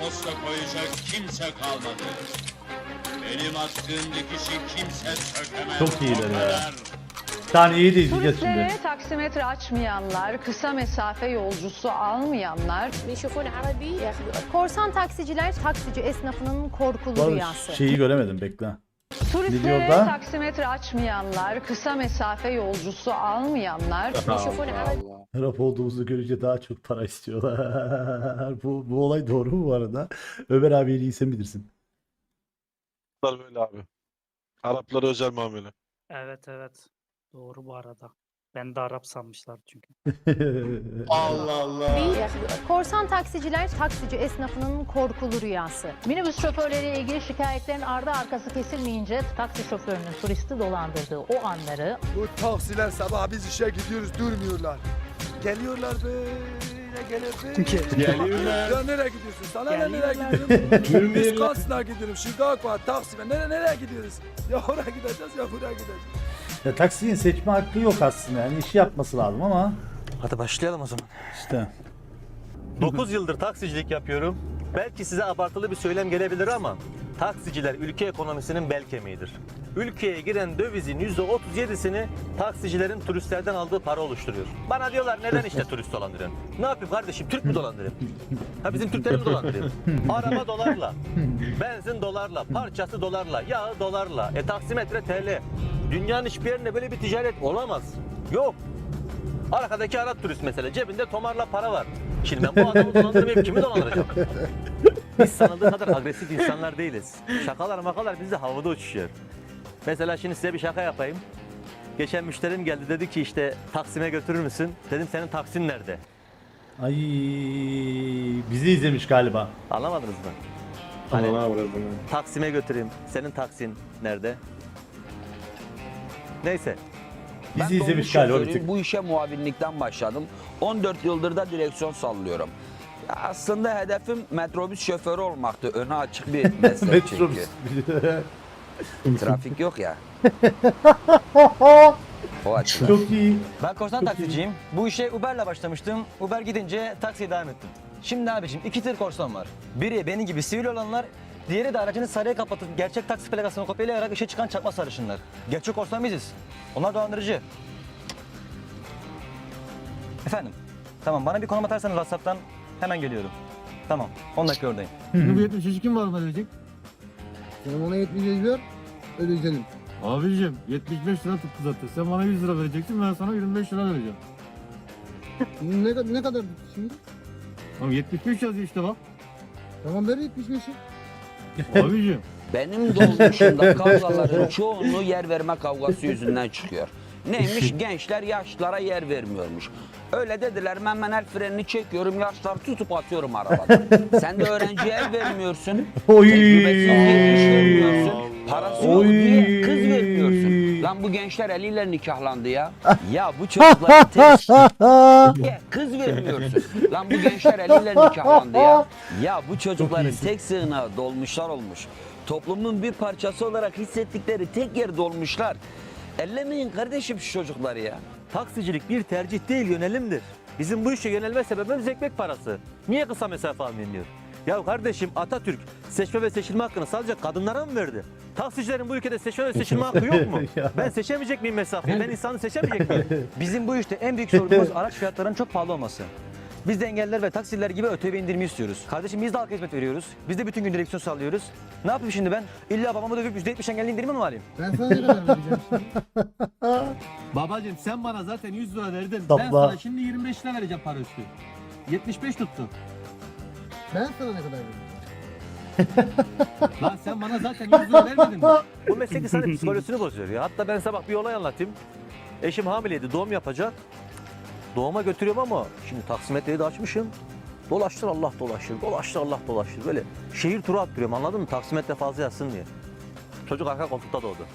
posta koyacak kimse kalmadı. Benim attığım dikişi kimse sökemez. Çok iyiler O ya. kadar. Saniyeyi de izleyeceğiz şimdi. Turistlere taksimetre açmayanlar, kısa mesafe yolcusu almayanlar, بيشوفون عربي ياخذوا Korsan taksiciler taksici esnafının korkulu Bu arada rüyası. şeyi göremedim bekle. Turistlere Videoda. taksimetre açmayanlar, kısa mesafe yolcusu almayanlar. Rap olduğumuzu görünce daha çok para istiyorlar. bu, bu olay doğru mu bu arada? Ömer abi en iyi sen bilirsin. Araplar böyle abi. Araplara özel muamele. Evet evet. Doğru bu arada. Ben de Arap sanmışlar çünkü. Allah Allah. Korsan taksiciler taksici esnafının korkulu rüyası. Minibüs şoförleriyle ilgili şikayetlerin ardı arkası kesilmeyince taksi şoförünün turisti dolandırdığı o anları Bu taksiler sabah biz işe gidiyoruz durmuyorlar. Geliyorlar böyle gelir böyle. Geliyorlar. Ya nereye gidiyorsun? Sana ne nereye gidiyorum? Biz Geliyorlar. Kasna gidiyorum. Şırdak var. Taksim'e. Nereye nereye gidiyoruz? Ya oraya gideceğiz ya buraya gideceğiz ya taksinin seçme hakkı yok aslında. Yani işi yapması lazım ama Hadi başlayalım o zaman. işte. 9 yıldır taksicilik yapıyorum. Belki size abartılı bir söylem gelebilir ama taksiciler ülke ekonomisinin bel kemiğidir. Ülkeye giren dövizin %37'sini taksicilerin turistlerden aldığı para oluşturuyor. Bana diyorlar neden işte turist dolandırıyorsun? Ne yapayım kardeşim Türk mü dolandırayım? Ha bizim Türkleri mi dolandırayım? Araba dolarla, benzin dolarla, parçası dolarla, yağı dolarla, e taksimetre TL. Dünyanın hiçbir yerinde böyle bir ticaret olamaz. Yok. Arkadaki Arap turist mesela cebinde tomarla para var. Şimdi ben bu adamı dolandırmayıp kimi dolandıracağım? Biz sanıldığı kadar agresif insanlar değiliz. Şakalar makalar bizde havada uçuşuyor. Mesela şimdi size bir şaka yapayım. Geçen müşterim geldi dedi ki işte Taksim'e götürür müsün? Dedim senin Taksim nerede? Ay bizi izlemiş galiba. Anlamadınız mı? Hani Taksim'e götüreyim. Senin Taksim nerede? Neyse. Bizi izlemiş galiba bir tık. Bu işe muavinlikten başladım. 14 yıldır da direksiyon sallıyorum. Aslında hedefim metrobüs şoförü olmaktı. Öne açık bir meslek çünkü. Trafik yok ya. o açıdan. Çok iyi. Ben korsan taksiciyim. Bu işe Uber'le başlamıştım. Uber gidince taksiye devam ettim. Şimdi abiciğim iki tür korsan var. Biri benim gibi sivil olanlar, diğeri de aracını sarıya kapatıp gerçek taksi plakasını kopyalayarak işe çıkan çakma sarışınlar. Gerçek korsan biziz. Onlar dolandırıcı. Efendim, tamam bana bir konum atarsanız WhatsApp'tan hemen geliyorum. Tamam, 10 dakika oradayım. Bu 73 kim var mı ödeyecek? Sen ona 75 ver, ödeyelim. Abicim 75 lira tuttu zaten. Sen bana 100 lira vereceksin ben sana 25 lira vereceğim. Ne, kadar- ne kadar şimdi? Tamam 75 yazıyor işte bak. Tamam ver 75'i. Abicim. Benim dolmuşumda kavgaların çoğunluğu yer verme kavgası yüzünden çıkıyor. Neymiş? Gençler yaşlılara yer vermiyormuş. Öyle dediler ben ben el frenini çekiyorum yaşlar tutup atıyorum arabadan. Sen de öğrenciye el vermiyorsun. Oy. Tecrübesiz geçmiş vermiyorsun. Parası yok Oy. diye kız vermiyorsun. Lan bu gençler eliyle nikahlandı ya. Ya bu çocuklara tek diye kız vermiyorsun. Lan bu gençler eliyle nikahlandı ya. Ya bu çocukların tek sığınağı dolmuşlar olmuş. Toplumun bir parçası olarak hissettikleri tek yer dolmuşlar. Ellemeyin kardeşim şu çocukları ya. Taksicilik bir tercih değil yönelimdir. Bizim bu işe yönelme sebebimiz ekmek parası. Niye kısa mesafe almayın diyor. Ya kardeşim Atatürk seçme ve seçilme hakkını sadece kadınlara mı verdi? Taksicilerin bu ülkede seçme ve seçilme hakkı yok mu? Ben seçemeyecek miyim mesafeyi? Ben insanı seçemeyecek miyim? Bizim bu işte en büyük sorunumuz araç fiyatlarının çok pahalı olması. Biz de engelliler ve taksiciler gibi ÖTV indirimi istiyoruz. Kardeşim biz de halka hizmet veriyoruz. Biz de bütün gün direksiyon sallıyoruz. Ne yapayım şimdi ben? İlla babamı dövüp %70 engelli indirimi mi alayım? Ben sana ne kadar vereceğim şimdi? Babacım sen bana zaten 100 lira verdin. Ben sana şimdi 25 lira vereceğim para üstü. 75 tuttu. Ben sana ne kadar vereceğim? Lan sen bana zaten 100 lira vermedin mi? bu meslek insanın psikolojisini bozuyor ya. Hatta ben sabah bir olay anlatayım. Eşim hamileydi, doğum yapacak. Doğuma götürüyorum ama şimdi taksimetreyi de açmışım. Dolaştır Allah dolaştır, dolaştır Allah dolaştır. Böyle şehir turu attırıyorum anladın mı? Taksimetre fazla yazsın diye. Çocuk arka koltukta doğdu.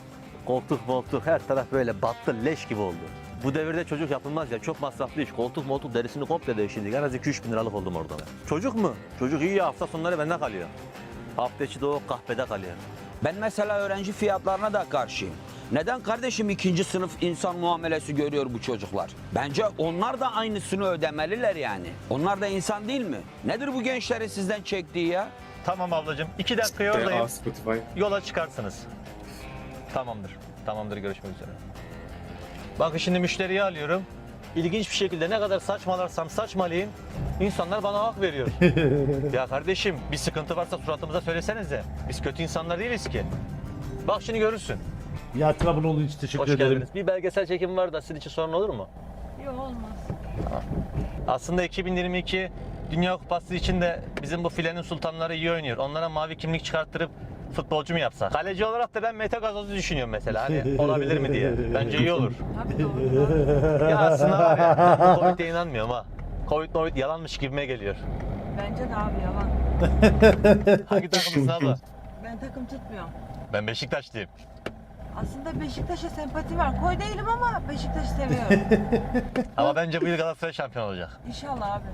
Koltuk moltuk her taraf böyle battı leş gibi oldu. Bu devirde çocuk yapılmaz ya çok masraflı iş. Koltuk moltuk derisini komple değiştirdik. En az 2-3 bin liralık oldum orada. Çocuk mu? Çocuk iyi ya hafta sonları bende kalıyor. Hafta içi de o kahvede kalıyor. Ben mesela öğrenci fiyatlarına da karşıyım. Neden kardeşim ikinci sınıf insan muamelesi görüyor bu çocuklar? Bence onlar da aynısını ödemeliler yani. Onlar da insan değil mi? Nedir bu gençlerin sizden çektiği ya? Tamam ablacığım. iki dakika yoldayım. Yola çıkarsınız. Tamamdır. Tamamdır görüşmek üzere. Bakın şimdi müşteriyi alıyorum. İlginç bir şekilde ne kadar saçmalarsam saçmalayayım insanlar bana hak veriyor. ya kardeşim bir sıkıntı varsa suratımıza söylesenize. Biz kötü insanlar değiliz ki. Bak şimdi görürsün. Ya Trabzon olduğun için teşekkür Hoş ederim. geldiniz. Bir belgesel çekimi var da sizin için sorun olur mu? Yok olmaz. Aslında 2022 Dünya Kupası için de bizim bu filenin sultanları iyi oynuyor. Onlara mavi kimlik çıkarttırıp futbolcu mu yapsak? Kaleci olarak da ben Mete Gazoz'u düşünüyorum mesela. Hani olabilir mi diye. Bence iyi olur. ya aslında var ya, ben bu Covid'e inanmıyorum ha. Covid Covid yalanmış gibime geliyor. Bence de abi yalan. Hangi takımlısın abla? Ben takım tutmuyorum. Ben Beşiktaşlıyım. Aslında Beşiktaş'a sempati var. Koy değilim ama Beşiktaş'ı seviyorum. Ama bence bu yıl Galatasaray şampiyon olacak. İnşallah abi.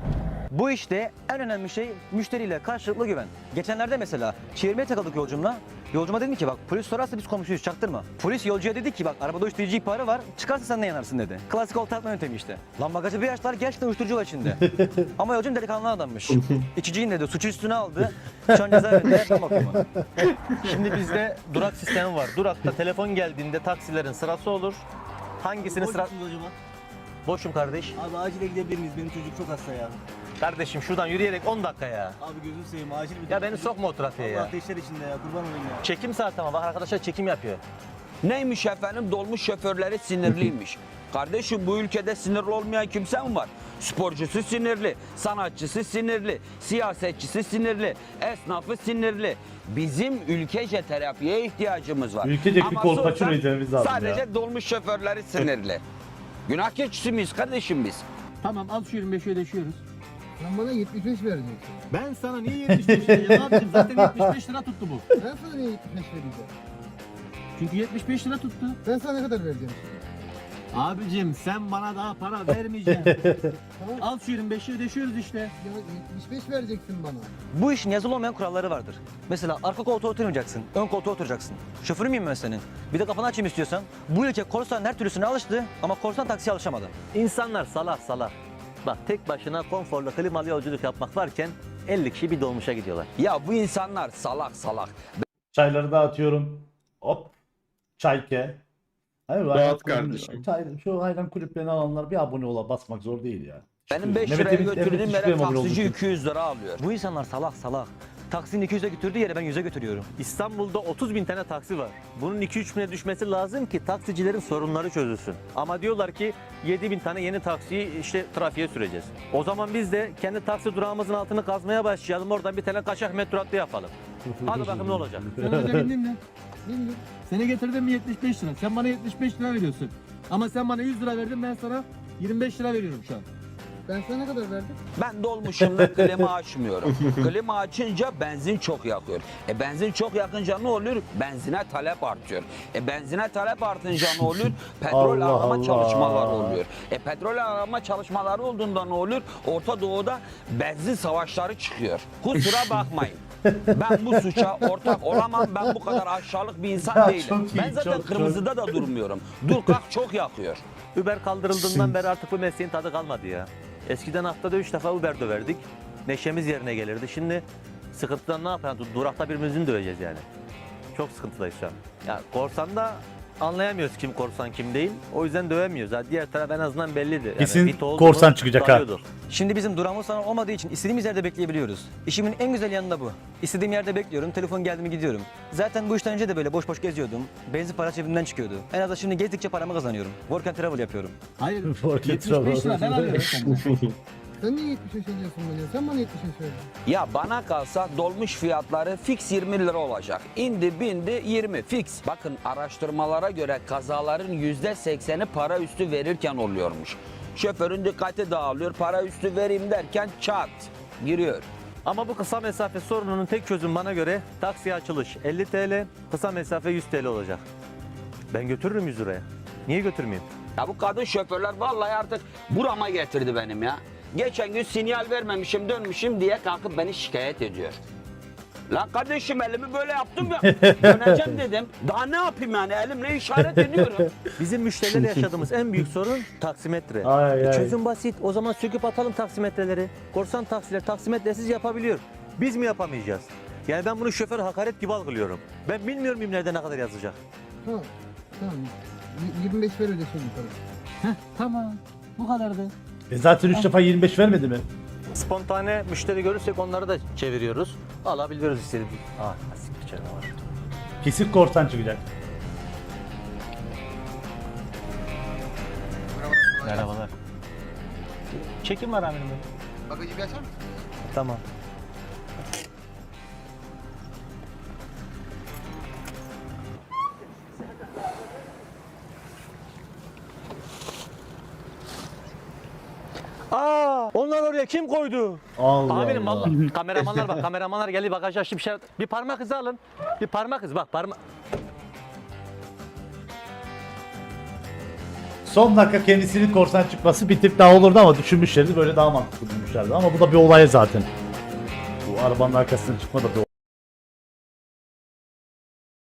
Bu işte en önemli şey müşteriyle karşılıklı güven. Geçenlerde mesela çevirmeye takıldık yolcumla. Yolcuma dedim ki bak polis sorarsa biz komşuyuz çaktırma. Polis yolcuya dedi ki bak arabada uyuşturucu ihbarı var çıkarsa sen de yanarsın dedi. Klasik olta atma yöntemi işte. Lan bagajı bir açtılar gerçekten uyuşturucu var içinde. Ama yolcum delikanlı adammış. İçiciyin dedi suçu üstüne aldı. Şu an cezaevinde yaşam bakımı. Şimdi bizde durak sistemi var. Durakta telefon geldiğinde taksilerin sırası olur. Hangisini sıra... Boşum kardeş. Abi acile gidebilir miyiz? Benim çocuk çok hasta ya. Kardeşim şuradan yürüyerek 10 dakika ya. Abi gözünü seveyim acil bir Ya beni sokma o trafiğe ya. ateşler içinde ya kurban olayım ya. Çekim saati ama bak arkadaşlar çekim yapıyor. Neymiş efendim dolmuş şoförleri sinirliymiş. Kardeşim bu ülkede sinirli olmayan kimse mi var? Sporcusu sinirli, sanatçısı sinirli, siyasetçisi sinirli, esnafı sinirli. Bizim ülkece terapiye ihtiyacımız var. Ülkece bir Ama kolpaçino sorsan izlememiz lazım Sadece ya. dolmuş şoförleri sinirli. Günah keçisi miyiz kardeşim biz? Tamam al şu 25'i ödeşiyoruz. Sen bana 75 vereceksin. Ben sana niye 75 vereceğim abicim? Zaten 75 lira tuttu bu. Ben sana niye 75 vereceğim? Çünkü 75 lira tuttu. Ben sana ne kadar vereceğim? Abicim sen bana daha para vermeyeceksin. Al şu 25'i ödeşiyoruz işte. Ya 75 vereceksin bana. Bu işin yazılı olmayan kuralları vardır. Mesela arka koltuğa oturmayacaksın, ön koltuğa oturacaksın. Şoförü müyüm ben senin? Bir de kafanı açayım istiyorsan. Bu ülke korsan her türlüsüne alıştı ama korsan taksiye alışamadı. İnsanlar salak salak. Bak tek başına konforlu klimalı yolculuk yapmak varken 50 kişi bir dolmuşa gidiyorlar. Ya bu insanlar salak salak. Çayları dağıtıyorum. Hop. Çayke. Hayır, Dağıt kardeşim. Çay, şu ayran kulüplerini alanlar bir abone ola basmak zor değil ya. Benim 5 Mehmet liraya Emin- götürdüğüm Mehmet yere Şükrü abone oldu. taksici 200 lira alıyor. Bu insanlar salak salak. Taksinin 200'e götürdüğü yere ben 100'e götürüyorum. İstanbul'da 30 bin tane taksi var. Bunun 2-3 bine düşmesi lazım ki taksicilerin sorunları çözülsün. Ama diyorlar ki 7 bin tane yeni taksiyi işte trafiğe süreceğiz. O zaman biz de kendi taksi durağımızın altını kazmaya başlayalım. Oradan bir tane kaçak metro hattı yapalım. Hadi bakalım ne olacak. Seni getirdim mi 75 lira. Sen bana 75 lira veriyorsun. Ama sen bana 100 lira verdin ben sana 25 lira veriyorum şu an. Ben sana ne kadar verdim? Ben dolmuşumda klima açmıyorum. klima açınca benzin çok yakıyor. E benzin çok yakınca ne oluyor? Benzine talep artıyor. E benzine talep artınca ne oluyor? Petrol Allah arama Allah. çalışmaları oluyor. E petrol arama çalışmaları olduğunda ne oluyor? Orta Doğu'da benzin savaşları çıkıyor. Kusura bakmayın. Ben bu suça ortak olamam. Ben bu kadar aşağılık bir insan Ya değilim. çok iyi, ben zaten çok, çok. kırmızıda da durmuyorum. Dur kalk çok yakıyor. Uber kaldırıldığından beri artık bu mesleğin tadı kalmadı ya. Eskiden haftada 3 defa Uber döverdik. Neşemiz yerine gelirdi. Şimdi sıkıntıdan ne yapalım? Durakta birbirimizin döveceğiz yani. Çok sıkıntıdayız şu an. Ya korsanda anlayamıyoruz kim korsan kim değil. O yüzden dövemiyoruz. Ha, diğer taraf en azından belliydi. Yani Kesin bit oldu korsan mu çıkacak ha. Şimdi bizim durağımız falan olmadığı için istediğimiz yerde bekleyebiliyoruz. İşimin en güzel yanı da bu. İstediğim yerde bekliyorum, telefon geldi mi gidiyorum. Zaten bu işten önce de böyle boş boş geziyordum. Benzin para cebimden çıkıyordu. En azından şimdi gezdikçe paramı kazanıyorum. Work and travel yapıyorum. Hayır. Fark 75 lira ben alıyorum senden. Sen niye 75 veriyorsun bana? Sen bana 75 verdin. Ya bana kalsa dolmuş fiyatları fix 20 lira olacak. İndi bindi 20 fix. Bakın araştırmalara göre kazaların %80'i para üstü verirken oluyormuş. Şoförün dikkati dağılıyor. Para üstü vereyim derken çat giriyor. Ama bu kısa mesafe sorununun tek çözümü bana göre taksiye açılış 50 TL, kısa mesafe 100 TL olacak. Ben götürürüm 100 liraya. Niye götürmeyeyim? Ya bu kadın şoförler vallahi artık burama getirdi benim ya. Geçen gün sinyal vermemişim dönmüşüm diye kalkıp beni şikayet ediyor. Lan kardeşim elimi böyle yaptım ya. Döneceğim dedim. Daha ne yapayım yani elimle işaret ediyorum. Bizim müşterilerle yaşadığımız en büyük sorun taksimetre. Ay, E, ay. Çözüm basit. O zaman söküp atalım taksimetreleri. Korsan taksiler taksimetresiz yapabiliyor. Biz mi yapamayacağız? Yani ben bunu şoför hakaret gibi algılıyorum. Ben bilmiyor muyum nerede ne kadar yazacak? Tamam. Tamam. Y- 25 ver öyle söyleyeyim sana. Heh tamam. Bu kadardı. E zaten 3 defa 25 vermedi mi? Spontane müşteri görürsek onları da çeviriyoruz. Alabiliyoruz istediğimiz. Ah, siktir içeride var. Kesin korsan çıkacak. Merhabalar. Çekim var amirim. Bagajı bir açar mısın? Tamam. Kim koydu? Allah Amirim Allah. vallahi kameramanlar bak kameramanlar geldi bagaj açtı bir şey bir parmak izi alın. Bir parmak izi bak parmak Son dakika kendisinin korsan çıkması bir tık daha olurdu ama düşünmüşlerdi böyle daha mantıklı bulmuşlardı. Ama bu da bir olay zaten. Bu arabanın arkasına çıkma da bir